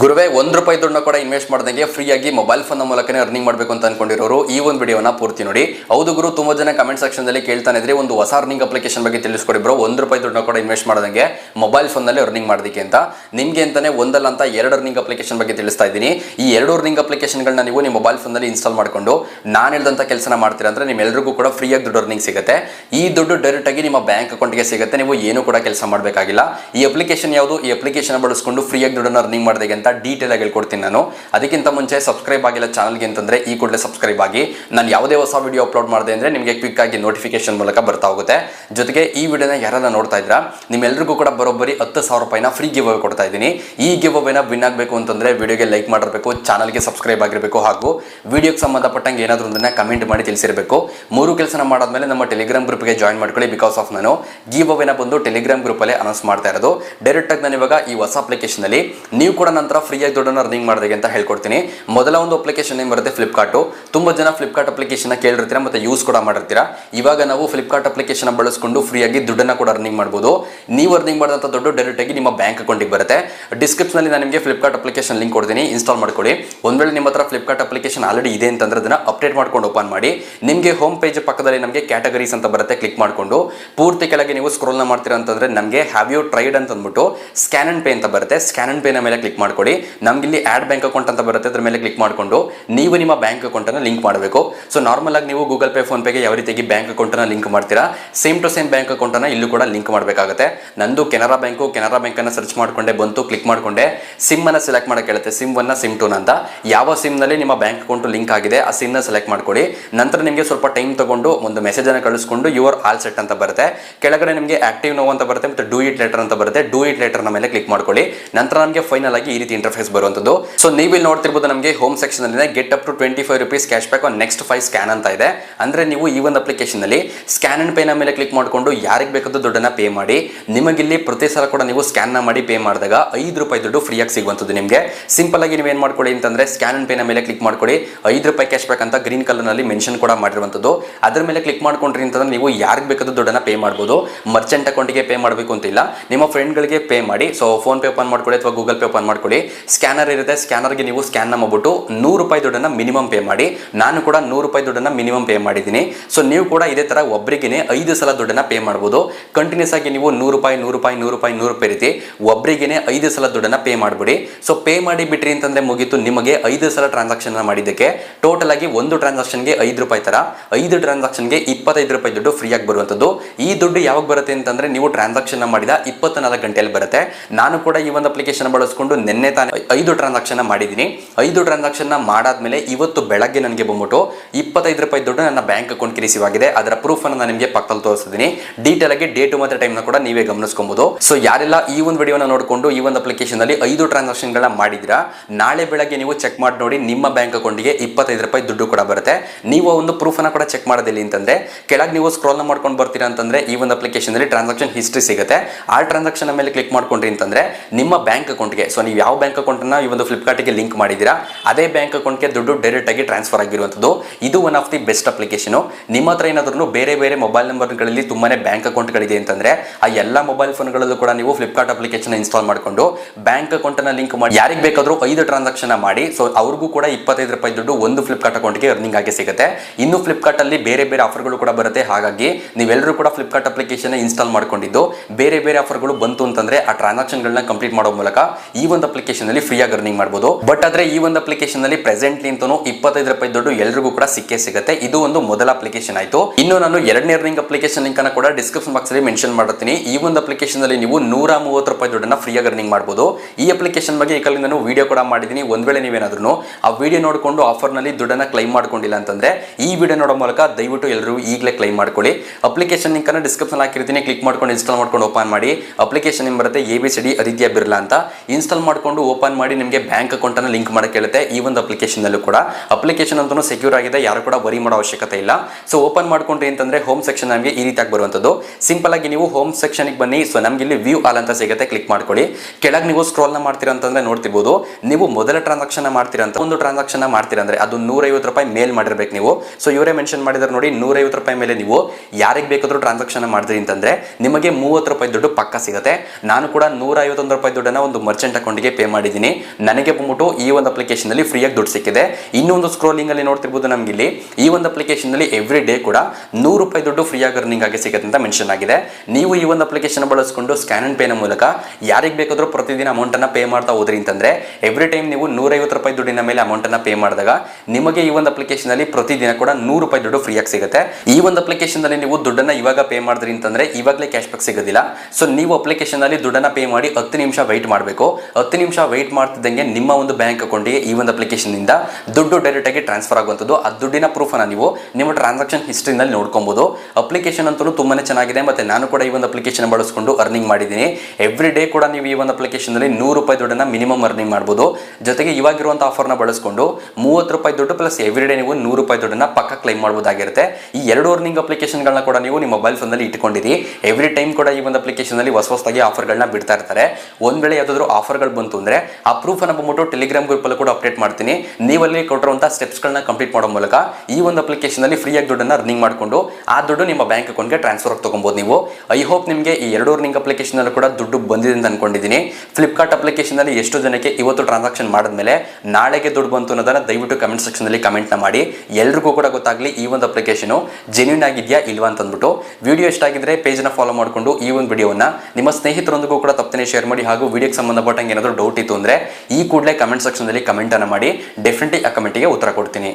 ಗುರುವೇ, ಒಂದು ರೂಪಾಯಿ ದುಡ್ಡನ್ನ ಕೂಡ ಇನ್ವೆಸ್ಟ್ ಮಾಡ್ದಂಗೆ ಫ್ರೀಯಾಗಿ ಮೊಬೈಲ್ ಫೋನ್ ಮೂಲಕನೇ ಅರ್ನಿಂಗ್ ಮಾಡಬೇಕು ಅಂತ ಅನ್ಕೊಂಡಿರೋರು ಈ ಒಂದು ವಿಡಿಯೋನ ಪೂರ್ತಿ ನೋಡಿ. ಹೌದು ಗುರು, ತುಂಬ ಜನ ಕಮೆಂಟ್ ಸೆಕ್ಷನ್ದಲ್ಲಿ ಕೇಳ್ತಾನೆ ಇದ್ರೆ ಒಂದು ಹೊಸ ಅರ್ನಿಂಗ್ ಅಪ್ಲಿಕೇಶನ್ ಬಗ್ಗೆ ತಿಳಿಸ್ಕೊಡಿ ಬ್ರೋ ಒಂದು ರೂಪಾಯಿ ದುಡ್ಡನ್ನ ಕೂಡ ಇನ್ವೆಸ್ಟ್ ಮಾಡ್ದಂಗೆ ಮೊಬೈಲ್ ಫೋನ್ನಲ್ಲಿ ಅರ್ನಿಂಗ್ ಮಾಡೋದಕ್ಕೆ ಅಂತ. ನಿಮಗೆ ಅಂತಲೇ ಒಂದಲ್ಲ ಅಂತ ಎರಡು ಅರ್ನಿಂಗ್ ಅಪ್ಲಿಕೇಶನ್ ಬಗ್ಗೆ ತಿಳಿಸ್ತಾ ಇದ್ದೀನಿ. ಈ ಎರಡು ಅರ್ನಿಂಗ್ ಅಪ್ಲಿಕೇಶನ್ಗಳನ್ನ ನೀವು ನಿಮ್ಮ ಮೊಬೈಲ್ ಫೋನಲ್ಲಿ ಇನ್ಸ್ಟಾಲ್ ಮಾಡ್ಕೊಂಡು, ನಾನು ಹೇಳಿದಂಥ ಕೆಲಸನ ಮಾಡ್ತೀರಾ ಅಂದರೆ ನಿಮ್ಮೆಲ್ಲರಿಗೂ ಕೂಡ ಫ್ರೀಯಾಗಿ ದುಡ್ಡು ಅರ್ನಿಂಗ್ ಸಿಗುತ್ತೆ. ಈ ದುಡ್ಡು ಡೈರೆಕ್ಟ್ ಆಗಿ ನಿಮ್ಮ ಬ್ಯಾಂಕ್ ಅಕೌಂಟ್ಗೆ ಸಿಗುತ್ತೆ. ನೀವು ಏನು ಕೂಡ ಕೆಲಸ ಮಾಡಬೇಕಾಗಿಲ್ಲ. ಈ ಅಪ್ಲಿಕೇಶನ್ ಯಾವುದು? ಈ ಅಪ್ಲಿಕೇಶನ್ ಬಳಸ್ಕೊಂಡು ಫ್ರೀಯಾಗಿ ದುಡ್ಡನ್ನು ಅರ್ನಿಂಗ್ ಮಾಡಿದೆ ಅಂತ ಡೀಟೇಲ್ ಆಗಿ ಹೇಳ್ಕೊಡ್ತೀನಿ ನಾನು. ಅದಕ್ಕಿಂತ ಮುಂಚೆ ಸಬ್ಸ್ಕ್ರೈಬ್ ಆಗಿಲ್ಲ ಚಾನಲ್ಗೆ ಅಂತಂದ್ರೆ ಈ ಕೂಡಲೇ ಸಬ್ಸ್ಕ್ರೈಬ್ ಆಗಿ. ನಾನು ಯಾವುದೇ ಹೊಸ ವಿಡಿಯೋ ಅಪ್ಲೋಡ್ ಮಾಡಿದೆ ಅಂದ್ರೆ ನಿಮಗೆ ಕ್ವಿಕ್ ಆಗಿ ನೋಟಿಫಿಕೇಶನ್ ಮೂಲಕ ಬರ್ತಾ ಹೋಗುತ್ತೆ. ಜೊತೆಗೆ ಈ ವಿಡಿಯೋನ ಯಾರನ್ನ ನೋಡ್ತಾ ಇದ್ರ ನಿಮ್ಮೆಲ್ಲರಿಗೂ ಕೂಡ ಬರೋಬ್ಬರಿ ಹತ್ತು ಸಾವಿರ ರೂಪಾಯಿನ ಫ್ರೀ ಗಿವ್ ಕೊಡ್ತಾ ಇದ್ದೀನಿ. ಈ ಗಿವ್ ಅವೇನ ವಿನ್ ಆಗಬೇಕು ಅಂತಂದ್ರೆ ವಿಡಿಯೋಗೆ ಲೈಕ್ ಮಾಡಿರಬೇಕು ಚಾನಲ್ಗೆ ಸಬ್ಸ್ಕ್ರೈಬ್ ಆಗಿರಬೇಕು ಹಾಗೂ ವಿಡಿಯೋಗೆ ಸಂಬಂಧಪಟ್ಟಂಗೆ ಏನಾದರೂ ಅಂದ್ರೆ ಕಮೆಂಟ್ ಮಾಡಿ ತಿಳಿಸಿರಬೇಕು. ಮೂರು ಕೆಲಸನ ಮಾಡಾದ್ಮೇಲೆ ನಮ್ಮ ಟೆಲಿಗ್ರಾಮ್ ಗ್ರೂಪ್ಗೆ ಜಾಯಿನ್ ಮಾಡ್ಕೊಳ್ಳಿ ಬಿಕಾಸ್ ಆಫ್ ನಾನು. ಗಿವ್ ಅವೇನ ಬಂದು ಟೆಲಿಗ್ರಾಮ್ ಗ್ರೂಪಲ್ಲೇ ಅನೌನ್ಸ್ ಮಾಡ್ತಾ ಇರೋದು. ಡೈರೆಕ್ಟ್ ಆಗಿ ನಾನು ಇವಾಗ ಈ ಹೊಸ ಅಪ್ಲಿಕೇಶನಲ್ಲಿ ನೀವು ಕೂಡ ನಂತರ ಫ್ರೀಯಾಗಿ ದುಡ್ಡನ್ನು ಅರ್ನಿಂಗ್ ಮಾಡಿದೆ ಅಂತ ಹೇಳ್ಕೊಡ್ತೀನಿ. ಮೊದಲ ಒಂದು ಅಪ್ಲಿಕೇಶನ್ ಏನು ಬರುತ್ತೆ ಫ್ಲಿಪ್ಕಾರ್ಟು ತುಂಬ ಜನ ಫ್ಲಿಪ್ಕಾರ್ಟ್ ಅಪ್ಲಿಕೇಶನ್ ಕೇಳಿರ್ತೀರಾ ಮತ್ತೆ ಯೂಸ್ ಕೂಡ ಮಾಡಿರ್ತೀರಾ? ಇವಾಗ ನಾವು ಫ್ಲಿಪ್ಕಾರ್ಟ್ ಅಪ್ಲಿಕೇಶನ್ ಬಳಸ್ಕೊಂಡು ಫ್ರೀಯಾಗಿ ದುಡ್ಡನ್ನ ಕೂಡ ಅರ್ನಿಂಗ್ ಮಾಡ್ಬೋದು. ನೀವು ಅರ್ನಿಂಗ್ ಮಾಡಿದಂಥ ದುಡ್ಡು ಡೈರೆಕ್ಟ್ ಆಗಿ ನಿಮ್ಮ ಬ್ಯಾಂಕ್ ಅಕೌಂಟಿಗೆ ಬರುತ್ತೆ. ಡಿಸ್ಕ್ರಿಪ್ಷನ್ ಅಲ್ಲಿ ನಾನು ನಿಮಗೆ ಫ್ಲಿಪ್ಕಾರ್ಟ್ ಅಪ್ಲಿಕೇಶನ್ ಲಿಂಕ್ ಕೊಡ್ತೀನಿ. ಇನ್ಸ್ಟಾಲ್ ಮಾಡ್ಕೊಳ್ಳಿ. ಒಂದ್ ವೇಳೆ ನಿಮ್ಮ ಹತ್ರ ಫ್ಲಿಪ್ಕಾರ್ಟ್ ಅಪ್ಲಿಕೇಶನ್ ಆಲ್ರೆಡಿ ಇದೆ ಅಂತಂದ್ರೆ ಅದನ್ನು ಅಪ್ಡೇಟ್ ಮಾಡ್ಕೊಂಡು ಓಪನ್ ಮಾಡಿ. ನಿಮಗೆ ಹೋಮ್ ಪೇಜ್ ಪಕ್ಕದಲ್ಲಿ ನಮಗೆ ಕ್ಯಾಟಗರೀಸ್ ಅಂತ ಬರುತ್ತೆ ಕ್ಲಿಕ್ ಮಾಡ್ಕೊಂಡು. ಪೂರ್ತಿ ಕೆಳಗೆ ನೀವು ಸ್ಕ್ರೋಲ್ನ ಮಾಡ್ತೀರಾ ಅಂತಂದ್ರೆ ನಮಗೆ ಹ್ಯಾವ್ ಯು ಟ್ರೈಡ್ ಅಂತ ಅಂದ್ಬಿಟ್ಟು ಸ್ಕ್ಯಾನ್ ಅಂಡ್ ಪೇ ಅಂತ ಬರುತ್ತೆ. ಸ್ಕ್ಯಾನ್ ಅಂಡ್ ಪೇನ ಮೇಲೆ ಕ್ಲಿಕ್ ಮಾಡ್ಕೊಳ್ಳಿ ನಮ್ಗೆ ಇಲ್ಲಿ ಆಡ್ ಬ್ಯಾಂಕ್ ಅಕೌಂಟ್ ಅಂತ ಬರುತ್ತೆ, ಅದ್ರ ಮೇಲೆ ಕ್ಲಿಕ್ ಮಾಡ್ಕೊಂಡು ನೀವು ನಿಮ್ಮ ಬ್ಯಾಂಕ್ ಅಕೌಂಟನ್ನು ಲಿಂಕ್ ಮಾಡಬೇಕು. ಸೊ ನಾರ್ಮಲ್ ಆಗಿ ನೀವು ಗೂಗಲ್ ಪೇ ಫೋನ್ ಪೇಗೆ ಯಾವ ರೀತಿಯಾಗಿ ಬ್ಯಾಂಕ್ ಅಕೌಂಟನ್ನು ಲಿಂಕ್ ಮಾಡ್ತೀರಾ ಸೇಮ್ ಟು ಸೇಮ್ ಬ್ಯಾಂಕ್ ಅಕೌಂಟನ್ನು ಇಲ್ಲೂ ಕೂಡ ಲಿಂಕ್ ಮಾಡಬೇಕಾಗುತ್ತೆ. ನಂದು ಕೆನರಾ ಬ್ಯಾಂಕು ಕೆನರಾ ಬ್ಯಾಂಕನ್ನು ಸರ್ಚ್ ಮಾಡ್ಕೊಂಡೆ, ಬಂತು ಕ್ಲಿಕ್ ಮಾಡ್ಕೊಂಡೆ. ಸಿಮ್ ಅನ್ನ ಸೆಲೆಕ್ಟ್ ಮಾಡಕ್ಕೆ ಹೇಳುತ್ತೆ ಸಿಮ್ ಒನ್ನ ಸಿಮ್ ಟೂನ್ ಅಂತ. ಯಾವ ಸಿಮ್ನಲ್ಲಿ ನಿಮ್ಮ ಬ್ಯಾಂಕ್ ಅಕೌಂಟ್ ಲಿಂಕ್ ಆಗಿದೆ, ಆ ಸಿಮ್ನ ಸೆಲೆಕ್ಟ್ ಮಾಡ್ಕೊಳ್ಳಿ ನಂತರ ನಿಮಗೆ ಸ್ವಲ್ಪ ಟೈಮ್ ತಗೊಂಡು ಒಂದು ಮೆಸೇಜ್ ಅನ್ನು ಕಳಿಸ್ಕೊಂಡು ಯುವರ್ ಆಲ್ ಸೆಟ್ ಅಂತ ಬರುತ್ತೆ. ಕೆಳಗಡೆ ನಿಮಗೆ ಆಕ್ಟಿವ್ ನೋ ಅಂತ ಬರುತ್ತೆ, ಮತ್ತೆ ಡೂ ಇಟ್ ಲೆಟರ್ ಅಂತ ಬರುತ್ತೆ. ಡೂ ಇಟ್ ಲೆಟರ್ ಮೇಲೆ ಕ್ಲಿಕ್ ಮಾಡ್ಕೊಳ್ಳಿ. ನಂತರ ನಮಗೆ ಫೈನಲ್ ಆಗಿ ರೀತಿ ಇಂಟರ್ಫೇಸ್ ಬರುವಂತದ್ದು. ಸೊ ನೀವು ಇಲ್ಲಿ ನೋಡ್ತಿರ್ಬೋದು ನಮಗೆ ಹೋಮ್ ಸೆಕ್ಷನ್ ಅಲ್ಲಿ get up to twenty five rupees cash back on next five scan ಅಂತ ಇದೆ. ಅಂದ್ರೆ ನೀವು ಈ ಒಂದು ಅಪ್ಲಿಕೇಶನ್ ಅಲ್ಲಿ ಸ್ಕ್ಯಾನ್ ಅಂಡ್ ಪೇನ ಮೇಲೆ ಕ್ಲಿಕ್ ಮಾಡ್ಕೊಂಡು ಯಾರಿಗೆ ಬೇಕಾದ ದುಡ್ಡನ್ನ ಪೇ ಮಾಡಿ. ನಿಮಗಿಲ್ಲಿ ಪ್ರತಿ ಸಲ ಕೂಡ ನೀವು ಸ್ಕ್ಯಾನ್ ಮಾಡಿ ಪೇ ಮಾಡಿದಾಗ ಐದು ರೂಪಾಯಿ ದುಡ್ಡು ಫ್ರೀಯಾಗಿ ಸಿಗುವಂಥದ್ದು ನಿಮಗೆ. ಸಿಂಪಲ್ ಆಗಿ ನೀವೇನು ಮಾಡ್ಕೊಳ್ಳಿ ಅಂತಂದ್ರೆ ಸ್ಕ್ಯಾನ್ ಅಂಡ್ ಪೇನ ಮೇಲೆ ಕ್ಲಿಕ್ ಮಾಡ್ಕೊಳ್ಳಿ ಐದು ರೂಪಾಯಿ ಕ್ಯಾಶ್ ಬ್ಯಾಕ್ ಅಂತ ಗ್ರೀನ್ ಕಲರ್ನಲ್ಲಿ ಮೆನ್ಷನ್ ಕೂಡ ಮಾಡಿರುವಂಥದ್ದು ಅದರ ಮೇಲೆ ಕ್ಲಿಕ್ ಮಾಡ್ಕೊಂಡ್ರಿ ಅಂತಂದ್ರೆ ನೀವು ಯಾರಿಗೆ ಬೇಕಾದ ದುಡ್ಡನ್ನ ಪೇ ಮಾಡ್ಬೋದು. ಮರ್ಚೆಂಟ್ ಅಕೌಂಟಿಗೆ ಪೇ ಮಾಡಬೇಕು ಅಂತಿಲ್ಲ ನಿಮ್ಮ ಫ್ರೆಂಡ್ಗಳಿಗೆ ಪೇ ಮಾಡಿ. ಸೊ ಫೋನ್ ಪೇ ಓಪನ್ ಮಾಡ್ಕೊಳ್ಳಿ ಅಥವಾ ಗೂಗಲ್ ಪೇ ಓಪನ್ ಮಾಡ್ಕೊಳ್ಳಿ ಸ್ಕ್ಯಾನರ್ ಇರುತ್ತೆ. ಸ್ಕ್ಯಾನರ್ಗೆ ನೀವು ಸ್ಕ್ಯಾನ್ ಮಾಡ್ಬಿಟ್ಟು ನೂರು ರೂಪಾಯಿ ದುಡ್ಡನ್ನ ಮಿನಿಮಮ್ ಪೇ ಮಾಡಿ. ನಾನು ಕೂಡ ನೂರು ರೂಪಾಯಿ ದುಡ್ಡನ್ನ ಮಿನಿಮಮ್ ಪೇ ಮಾಡಿದ್ದೀನಿ. ಸೊ ನೀವು ಕೂಡ ಇದೇ ತರ ಒಬ್ಬರಿಗೇನೆ ಐದು ಸಲ ದುಡ್ಡನ್ನ ಪೇ ಮಾಡ್ಬೋದು. ಕಂಟಿನ್ಯೂಸ್ ಆಗಿ ನೀವು ನೂರು ರೂಪಾಯಿ ನೂರು ರೂಪಾಯಿ ನೂರು ರೂಪಾಯಿ ನೂರು ರೂಪಾಯಿ ರೀತಿ ಒಬ್ಬರಿಗೇನೆ ಐದು ಸಲ ದುಡ್ಡನ್ನ ಪೇ ಮಾಡ್ಬಿಡಿ. ಸೊ ಪೇ ಮಾಡಿ ಬಿಟ್ರಿ ಅಂತಂದ್ರೆ ಮುಗೀತು. ನಿಮಗೆ ಐದು ಸಲ ಟ್ರಾನ್ಸಾಕ್ಷನ್ ಮಾಡಿದ್ದಕ್ಕೆ ಟೋಟಲ್ ಆಗಿ ಒಂದು ಟ್ರಾನ್ಸಾಕ್ಷನ್ಗೆ ಐದು ರೂಪಾಯಿ ತರ, ಐದು ಟ್ರಾನ್ಸಾಕ್ಷನ್ಗೆ ಇಪ್ಪತ್ತೈದು ರೂಪಾಯಿ ದುಡ್ಡು ಫ್ರೀ ಆಗಿ ಬರುವಂಥದ್ದು ಈ ದುಡ್ಡು ಯಾವಾಗ ಬರುತ್ತೆ ಅಂತಂದ್ರೆ ನೀವು ಟ್ರಾನ್ಸಾಕ್ಷನ್ ಮಾಡಿದ ಇಪ್ಪತ್ನಾಲ್ಕು ಗಂಟೆಯಲ್ಲಿ ಬರುತ್ತೆ. ನಾನು ಕೂಡ ಈ ಒಂದು ಅಪ್ಲಿಕೇಶನ್ ಬಳಸ್ಕೊಂಡು ನಿನ್ನೆ ತಾನೇ ಐದು ಟ್ರಾನ್ಸಾಕ್ಷನ್ ಮಾಡಿದ್ದೀನಿ. ಐದು ಟ್ರಾನ್ಸಾಕ್ಷನ್ ಮಾಡಾದ್ಮೇಲೆ ಇವತ್ತು ಬೆಳಗ್ಗೆ ನನಗೆ ಬಂದ್ಬಿಟ್ಟು ಇಪ್ಪತ್ತೈದು ರೂಪಾಯಿ ದುಡ್ಡು ನನ್ನ ಬ್ಯಾಂಕ್ ಅಕೌಂಟ್ಗೆ ರಿಸೀವ್ ಆಗಿದೆ. ಅದರ ಪ್ರೂಫ್ ಅನ್ನು ನಾನು ನಿಮಗೆ ಪಕ್ಕದಲ್ಲಿ ತೋರಿಸಿದೀನಿ ಡೀಟೇಲ್ ಆಗಿ ಡೇಟು ಮತ್ತೆ ಟೈಮ್ ಕೂಡ ನೀವೇ ಗಮನಿಸ್ಕೊಬಹುದು ಸೊ ಯಾರೆಲ್ಲ ಈ ಒಂದು ವಿಡಿಯೋನ ನೋಡಿಕೊಂಡು ಈ ಒಂದು ಅಪ್ಲಿಕೇಶನ್ ಅಲ್ಲಿ ಐದು ಟ್ರಾನ್ಸಾಕ್ಷನ್ ಗಳನ್ನ ಮಾಡಿದಿರಾ ನಾಳೆ ಬೆಳಗ್ಗೆ ನೀವು ಚೆಕ್ ಮಾಡಿ ನೋಡಿ ನಿಮ್ಮ ಬ್ಯಾಂಕ್ ಅಕೌಂಟಿಗೆ ಇಪ್ಪತ್ತೈದು ರೂಪಾಯಿ ದುಡ್ಡು ಕೂಡ ಬರುತ್ತೆ. ನೀವು ಒಂದು ಪ್ರೂಫ್ ಅನ್ನ ಕೂಡ ಚೆಕ್ ಮಾಡೋದಿಲ್ಲ ಅಂತಂದ್ರೆ, ಕೆಳಗೆ ನೀವು ಸ್ಕ್ರೋಲ್ ಮಾಡ್ಕೊಂಡು ಬರ್ತೀರಾ ಅಂತಂದ್ರೆ ಈ ಒಂದು ಅಪ್ಲಿಕೇಶನ್ ಅಲ್ಲಿ ಟ್ರಾನ್ಸಾಕ್ಷನ್ ಹಿಸ್ಟ್ರಿ ಸಿಗುತ್ತೆ. ಆ ಟ್ರಾನ್ಸಾಕ್ಷನ್ ಮೇಲೆ ಕ್ಲಿಕ್ ಮಾಡ್ಕೊಂಡ್ರಿ ಅಂತಂದ್ರೆ ನಿಮ್ಮ ಬ್ಯಾಂಕ್ ಅಕೌಂಟ್ಗೆ ಸೊ ನೀವು ಯಾವ ಬ್ಯಾಂಕ್ ಅಕೌಂಟ್ ಅನ್ನ ಈ ಒಂದು ಫ್ಲಿಪ್ಕಾರ್ಟಿಗೆ ಲಿಂಕ್ ಮಾಡಿದ್ದೀರಾ, ಅದೇ ಬ್ಯಾಂಕ್ ಅಕೌಂಟ್ಗೆ ದುಡ್ಡು ಡೈರೆಕ್ಟ್ ಆಗಿ ಟ್ರಾನ್ಸ್ಫರ್ ಆಗಿರುವಂಥದ್ದು. ಇದು one of the best application ನಿಮ್ಮ ಹತ್ರ ಏನಾದ್ರೂ ಬೇರೆ ಬೇರೆ ಮೊಬೈಲ್ ನಂಬರ್ಗಳಲ್ಲಿ ತುಂಬಾನೇ ಬ್ಯಾಂಕ್ ಅಕೌಂಟ್ಗಳಿದೆ ಅಂತಂದ್ರೆ, ಆ ಎಲ್ಲ ಮೊಬೈಲ್ ಫೋನ್ಗಳಲ್ಲೂ ಕೂಡ ನೀವು ಫ್ಲಿಪ್ಕಾರ್ಟ್ ಅಪ್ಲಿಕೇಶನ್ ಇನ್ಸ್ಟಾಲ್ ಮಾಡಿಕೊಂಡು ಬ್ಯಾಂಕ್ ಅಕೌಂಟ್ ಅನ್ನ ಲಿಂಕ್ ಮಾಡಿ, ಯಾರಿಗೆ ಬೇಕಾದರೂ ಐದು ಟ್ರಾನ್ಸಾಕ್ಷನ್ ಮಾಡಿ ಸೊ ಅವ್ರಿಗೂ ಕೂಡ ಇಪ್ಪತ್ತೈದು ರೂಪಾಯಿ ದುಡ್ಡು ಒಂದು ಫ್ಲಿಪ್ಕಾರ್ಟ್ ಅಕೌಂಟ್ಗೆ ಅರ್ನಿಂಗ್ ಆಗಿ ಸಿಗುತ್ತೆ. ಇನ್ನು ಫ್ಲಿಪ್ಕಾರ್ಟ್ ಅಲ್ಲಿ ಬೇರೆ ಬೇರೆ ಆಫರ್ಗಳು ಕೂಡ ಬರುತ್ತೆ. ಹಾಗಾಗಿ ನೀವೆಲ್ಲರೂ ಕೂಡ ಫ್ಲಿಪ್ಕಾರ್ಟ್ ಅಪ್ಲಿಕೇಶನ್ ಇನ್ಸ್ಟಾಲ್ ಮಾಡ್ಕೊಂಡಿದ್ದು, ಬೇರೆ ಬೇರೆ ಆಫರ್ಗಳು ಬಂತು ಅಂತಂದರೆ ಆ ಟ್ರಾನ್ಸಾಕ್ಷನ್ಗಳನ್ನ ಕಂಪ್ಲೀಟ್ ಮಾಡೋ ಮೂಲಕ ಈ ಒಂದು ಅಲ್ಲಿ ಫ್ರೀ ಆಗಿ ಅರ್ನಿಂಗ್ ಮಾಡಬಹುದು ಬಟ್ ಆದ್ರೆ ಈ ಒಂದು ಅಪ್ಲಿಕೇಶನ್ ಅಲ್ಲಿ ಪ್ರೆಸೆಂಟ್ಲಿ ಅಂತೂ ಇಪ್ಪತ್ತೈದು ರೂಪಾಯಿ ದುಡ್ಡು ಎಲ್ಲರಿಗೂ ಕೂಡ ಸಿಕ್ಕೇ ಸಿಗುತ್ತೆ. ಇದು ಒಂದು ಮೊದಲ ಅಪ್ಲಿಕೇಶನ್ ಆಯ್ತು. ಇನ್ನು ನಾನು ಎರಡನೇ ಅರ್ನಿಂಗ್ ಅಪ್ಲಿಕೇಶನ್ ಲಿಂಕ್ ಅನ್ನ ಕೂಡ ಡಿಸ್ಕ್ರಿಪ್ಷನ್ ಬಾಕ್ಸ್ ಅಲ್ಲಿ ಮೆನ್ಷನ್ ಮಾಡಿರ್ತೀನಿ ಈ ಒಂದು ಅಪ್ಲಿಕೇಶನ್ ಅಲ್ಲಿ ನೀವು ನೂರ ಮೂವತ್ತು ರೂಪಾಯಿ ದುಡ್ಡನ್ನ ಫ್ರೀ ಆಗಿ ಅರ್ನಿಂಗ್ ಮಾಡಬಹುದು ಈ ಅಪ್ಲಿಕೇಶನ್ ಬಗ್ಗೆ ಈ ನಾನು ವಿಡಿಯೋ ಕೂಡ ಮಾಡಿದ್ದೀನಿ. ಒಂದ್ ವೇಳೆ ನೀವೇನಾದ್ರೂ ಆ ವಿಡಿಯೋ ನೋಡಿಕೊಂಡು ಆಫರ್ನಲ್ಲಿ ದುಡ್ಡನ್ನ ಕ್ಲೈಮ್ ಮಾಡ್ಕೊಂಡಿಲ್ಲ ಅಂತಂದ್ರೆ ಈ ವಿಡಿಯೋ ನೋಡೋ ಮೂಲಕ ದಯವಿಟ್ಟು ಎಲ್ಲರೂ ಈಗಲೇ ಕ್ಲೈಮ್ ಮಾಡ್ಕೊಳ್ಳಿ. ಅಪ್ಲಿಕೇಶನ್ ಲಿಂಕ್ ಅನ್ನ ಡಿಸ್ಕ್ರಿಪ್ಷನ್ ಹಾಕಿರ್ತೀನಿ. ಕ್ಲಿಕ್ ಮಾಡ್ಕೊಂಡು ಇನ್ಸ್ಟಾಲ್ ಮಾಡ್ಕೊಂಡು ಓಪನ್ ಮಾಡಿ. ಅಪ್ಲಿಕೇಶನ್ ಬರುತ್ತೆ A B C D Aditya Birla ಅಂತ. ಇನ್ಸ್ಟಾಲ್ ಮಾಡ್ಕೊಂಡು ಓಪನ್ ಮಾಡಿ ನಿಮಗೆ ಬ್ಯಾಂಕ್ ಅಕೌಂಟ್ ಅನ್ನು ಲಿಂಕ್ ಮಾಡಕ್ಕೆ ಹೇಳುತ್ತೆ. ಈ ಒಂದು ಅಪ್ಲಿಕೇಶನ್ ಅಲ್ಲೂ ಕೂಡ. ಅಪ್ಲಿಕೇಶನ್ ಅಂತೂ ಸೆಕ್ಯೂರ್ ಆಗಿದೆ. ಯಾರು ಕೂಡ ವರಿ ಮಾಡೋ ಅವಶ್ಯಕತೆ ಇಲ್ಲ. ಸೊ ಓಪನ್ ಮಾಡ್ಕೊಂಡ್ರಿ ಅಂತಂದ್ರೆ ಹೋಮ್ ಸೆಕ್ಷನ್ ನಮಗೆ ಈ ರೀತಿಯಾಗಿ ಬರುವಂತದ್ದು ಸಿಂಪಲ್ ಆಗಿ ನೀವು ಹೋಮ್ ಸೆಕ್ಷನ್ ಬನ್ನಿ. ಸೊ ನಮ್ಗೆ ಇಲ್ಲಿ ವ್ಯೂ ಆಲ್ ಅಂತ ಸಿಗುತ್ತೆ. ಕ್ಲಿಕ್ ಮಾಡ್ಕೊಳ್ಳಿ. ಕೆಳಗೆ ನೀವು ಸ್ಕ್ರೋಲ್ನ ಮಾಡ್ತೀರಾ ಅಂತಂದ್ರೆ ನೋಡ್ತಿರ್ಬೋದು. ನೀವು ಮೊದಲ ಟ್ರಾನ್ಸಾಕ್ಷನ್ ಮಾಡ್ತೀರಾ ಅಂತ ಒಂದು ಟ್ರಾನ್ಸಾಕ್ಷನ್ ಮಾಡ್ತೀರಾ ಅಂದ್ರೆ ಅದು ನೂರೈವತ್ತು ರೂಪಾಯಿ ಮೇಲ್ ಮಾಡಿರ್ಬೇಕು ನೀವು. ಸೊ ಇವರೇ ಮೆನ್ಷನ್ ಮಾಡಿದ್ರೆ ನೋಡಿ, ನೂರೈವತ್ತು ರೂಪಾಯಿ ಮೇಲೆ ನೀವು ಯಾರಿಗೆ ಬೇಕಾದರೂ ಟ್ರಾನ್ಸಾಕ್ಷನ್ ಮಾಡಿದ್ರಿ ಅಂತಂದ್ರೆ ನಿಮಗೆ ಮೂವತ್ತು ರೂಪಾಯಿ ದುಡ್ಡು ಪಕ್ಕ ಸಿಗುತ್ತೆ. ನಾನು ಕೂಡ ನೂರ ಐವತ್ತೊಂದು ರೂಪಾಯಿ ದುಡ್ಡನ್ನ ಒಂದು ಮರ್ಚೆಂಟ್ ಅಕೌಂಟ್ಗೆ ಪೇ ಮಾಡಿದ್ದೀನಿ. ನನಗೆ ಬಂದ್ಬಿಟ್ಟು ಈ ಒಂದು ಅಪ್ಲಿಕೇಶನ್ ಅಲ್ಲಿ ಫ್ರೀಯಾಗಿ ದುಡ್ಡು ಸಿಕ್ಕಿದೆ. ಇನ್ನೊಂದು ಸ್ಕ್ರೋಲಿಂಗ್ ಅಲ್ಲಿ ನೋಡ್ತಿರ್ಬೋದು ನಮ್ಗೆ ಇಲ್ಲಿ ಈ ಒಂದು ಅಪ್ಲಿಕೇಶನ್ ಅಲ್ಲಿ ಎವ್ರಿ ಡೇ ಕೂಡ ನೂರು ರೂಪಾಯಿ ದುಡ್ಡು ಫ್ರೀಯಾಗಿ ಅರ್ನಿಂಗ್ ಆಗಿ ಸಿಗುತ್ತೆ ಅಂತ ಮೆನ್ಷನ್ ಆಗಿದೆ. ನೀವು ಈ ಒಂದು ಅಪ್ಲಿಕೇಶನ್ ಬಳಸ್ಕೊಂಡು ಸ್ಕ್ಯಾನ್ ಅಂಡ್ ಪೇನ ಮೂಲಕ ಯಾರಿಗೆ ಬೇಕಾದ್ರೂ ಪ್ರತಿದಿನ ಅಮೌಂಟ್ ಅನ್ನ ಪೇ ಮಾಡ್ತಾ ಹೋದ್ರಿ ಅಂತಂದ್ರೆ ಎವ್ರಿ ಟೈಮ್ ನೀವು ನೂರೈವತ್ತು ರೂಪಾಯಿ ದುಡ್ಡಿನ ಮೇಲೆ ಅಮೌಂಟ್ ಅನ್ನ ಪೇ ಮಾಡಿದಾಗ ನಿಮಗೆ ಈ ಒಂದು ಅಪ್ಲಿಕೇಶನ್ ಅಲ್ಲಿ ಪ್ರತಿದಿನ ಕೂಡ ನೂರು ರೂಪಾಯಿ ದುಡ್ಡು ಫ್ರೀಯಾಗಿ ಸಿಗುತ್ತೆ. ಈ ಒಂದು ಅಪ್ಲಿಕೇಶನ್ ಅಲ್ಲಿ ನೀವು ದುಡ್ಡನ್ನ ಇವಾಗ ಪೇ ಮಾಡಿದ್ರಿ ಅಂತಂದ್ರೆ ಇವಾಗಲೇ ಕ್ಯಾಶ್ ಬ್ಯಾಕ್ ಸಿಗೋದಿಲ್ಲ. ಸೊ ನೀವು ಅಪ್ಲಿಕೇಶನ್ ಅಲ್ಲಿ ದುಡ್ಡನ್ನ ಪೇ ಮಾಡಿ ಹತ್ತು ನಿಮಿಷ ವೈಟ್ ಮಾಡಬೇಕು. ಹತ್ತು ನಿಮಿಷ ವೆಯ್ಟ್ ಮಾಡ್ತಿದ್ದಂಗೆ ನಿಮ್ಮ ಒಂದು ಬ್ಯಾಂಕ್ ಅಕೌಂಟ್ಗೆ ಈ ಒಂದು ಅಪ್ಲಿಕೇಶನ್ ಇಂದ ದುಡ್ಡು ಡೈರೆಕ್ಟ್ ಆಗಿ ಟ್ರಾನ್ಸ್ಫರ್ ಆಗುವಂಥದ್ದು. ಆ ದುಡ್ಡಿನ ಪ್ರೂಫ್ ಅನ್ನ ನೀವು ನಿಮ್ಮ ಟ್ರಾನ್ಸಾಕ್ಷನ್ ಹಿಸ್ಟ್ರಿನಲ್ಲಿ ನೋಡ್ಕೊಬೋದು. ಅಪ್ಲಿಕೇಶನ್ ಅಂತಲೂ ತುಂಬಾನೇ ಚೆನ್ನಾಗಿದೆ ಮತ್ತೆ ನಾನು ಕೂಡ ಈ ಒಂದು ಅಪ್ಲಿಕೇಶನ್ ಬಳಸ್ಕೊಂಡು ಅರ್ನಿಂಗ್ ಮಾಡಿದ್ದೀನಿ. ಎವ್ರಿ ಡೇ ಕೂಡ ನೀವು ಈ ಒಂದು ಅಪ್ಲಿಕೇಶನ್ನಲ್ಲಿ ನೂರು ರೂಪಾಯಿ ದುಡ್ಡನ್ನ ಮಿನಿಮಮ್ ಅರ್ನಿಂಗ್ ಮಾಡ್ಬೋದು. ಜೊತೆಗೆ ಇವಾಗಿರುವಂತಹ ಆಫರ್ನ ಬಳಸ್ಕೊಂಡು ಮೂವತ್ತು ರೂಪಾಯಿ ದುಡ್ಡು ಪ್ಲಸ್ ಎವ್ರಿ ಡೇ ನೀವು ನೂರು ರೂಪಾಯಿ ದುಡ್ಡನ್ನ ಪಕ್ಕ ಕ್ಲೈಮ್ ಮಾಡ್ಬೋದಾಗಿರುತ್ತೆ. ಈ ಎರಡು ಅರ್ನಿಂಗ್ ಅಪ್ಲಿಕೇಶನ್ಗಳನ್ನ ಕೂಡ ನೀವು ನಿಮ್ಮ ಮೊಬೈಲ್ ಫೋನಲ್ಲಿ ಇಟ್ಕೊಂಡಿದ್ದೀವಿ ಎವ್ರಿ ಟೈಮ್ ಕೂಡ ಈ ಒಂದು ಅಪ್ಲಿಕೇಶನ್ನಲ್ಲಿ ಹೊಸ ಹೊಸದಾಗಿ ಆಫರ್ಗಳನ್ನ ಬಿಡ್ತಾ ಇರ್ತಾರೆ. ಒಂದ್ ವೇಳೆ ಯಾವ್ದಾದ್ರು ಆಫರ್ಗಳು ಬಂತು ಅಂದ್ರೆ ಆ ಪ್ರೂಫ್ ಅನ್ನು ಬಂದ್ಬಿಟ್ಟು ಟೆಲಿಗ್ರಾಮ್ ಗ್ರೂಪ್ ಅಲ್ಲಿ ಕೂಡ ಅಪ್ಡೇಟ್ ಮಾಡ್ತೀನಿ. ನೀವಲ್ಲಿ ಕೊಟ್ಟಿರುವಂತಹ ಸ್ಟೆಪ್ಸ್ಗಳನ್ನ ಕಂಪ್ಲೀಟ್ ಮಾಡೋ ಮೂಲಕ ಈ ಒಂದು ಅಪ್ಲಿಕೇಶನ್ ಅಲ್ಲಿ ಫ್ರೀಯಾಗಿ ದುಡ್ಡನ್ನ ರನ್ನಿಂಗ್ ಮಾಡ್ಕೊಂಡು ಆ ದುಡ್ಡು ನಿಮ್ಮ ಬ್ಯಾಂಕ್ ಅಕೌಂಟ್ಗೆ ಟ್ರಾನ್ಸ್ಫರ್ ಆಗಿ ತಗೊಬೋದು ನೀವು. ಐ ಹೋಪ್ ನಿಮಗೆ ಈ ಎರಡು ರನ್ನಿಂಗ್ ಅಪ್ಲಿಕೇಶನ್ ಅಲ್ಲಿ ಕೂಡ ದುಡ್ಡು ಬಂದಿದೆ ಅಂತ ಅನ್ಕೊಂಡಿದ್ದೀನಿ. ಫ್ಲಿಪ್ಕಾರ್ಟ್ ಅಪ್ಲಿಕೇಶನ್ ಅಲ್ಲಿ ಎಷ್ಟು ಜನಕ್ಕೆ ಇವತ್ತು ಟ್ರಾನ್ಸಾಕ್ಷನ್ ಮಾಡಿದ್ಮೇಲೆ ನಾಳೆಗೆ ದುಡ್ಡು ಬಂತು ಅನ್ನೋದನ್ನ ದಯವಿಟ್ಟು ಕಮೆಂಟ್ ಸೆಕ್ಷನ್ ಅಲ್ಲಿ ಕಮೆಂಟ್ನ ಮಾಡಿ. ಎಲ್ರಿಗೂ ಕೂಡ ಗೊತ್ತಾಗ್ಲಿ ಈ ಒಂದು ಅಪ್ಲಿಕೇಶನ್ ಜೆನ್ಯೂನ್ ಆಗಿದೆಯಾ ಇಲ್ವಾ ಅಂತ ಅಂದ್ಬಿಟ್ಟು. ವಿಡಿಯೋ ಇಷ್ಟ ಆಗಿದ್ರೆ ಪೇಜ್ನ ಫಾಲೋ ಮಾಡಿಕೊಂಡು ಈ ಒಂದು ವಿಡಿಯೋನ ನಿಮ್ಮ ಸ್ನೇಹಿತರೊಂದಿಗೂ ಕೂಡ ತಪ್ಪನೆ ಶೇರ್ ಮಾಡಿ ಹಾಗೂ ವಿಡಿಯೋಗೆ ಸಂಬಂಧಪಟ್ಟಂಗೆ ಏನಾದರೂ ಡೌಟ್ ಇತ್ತು ಅಂದರೆ ಈ ಕೂಡಲೇ ಕಮೆಂಟ್ ಸೆಕ್ಷನ್ ಅಲ್ಲಿ ಕಮೆಂಟ್ ಅನ್ನ ಮಾಡಿ ಡೆಫಿನೆಟ್ಲಿ ಆ ಕಮೆಂಟಿಗೆ ಉತ್ತರ ಕೊಡ್ತೀನಿ.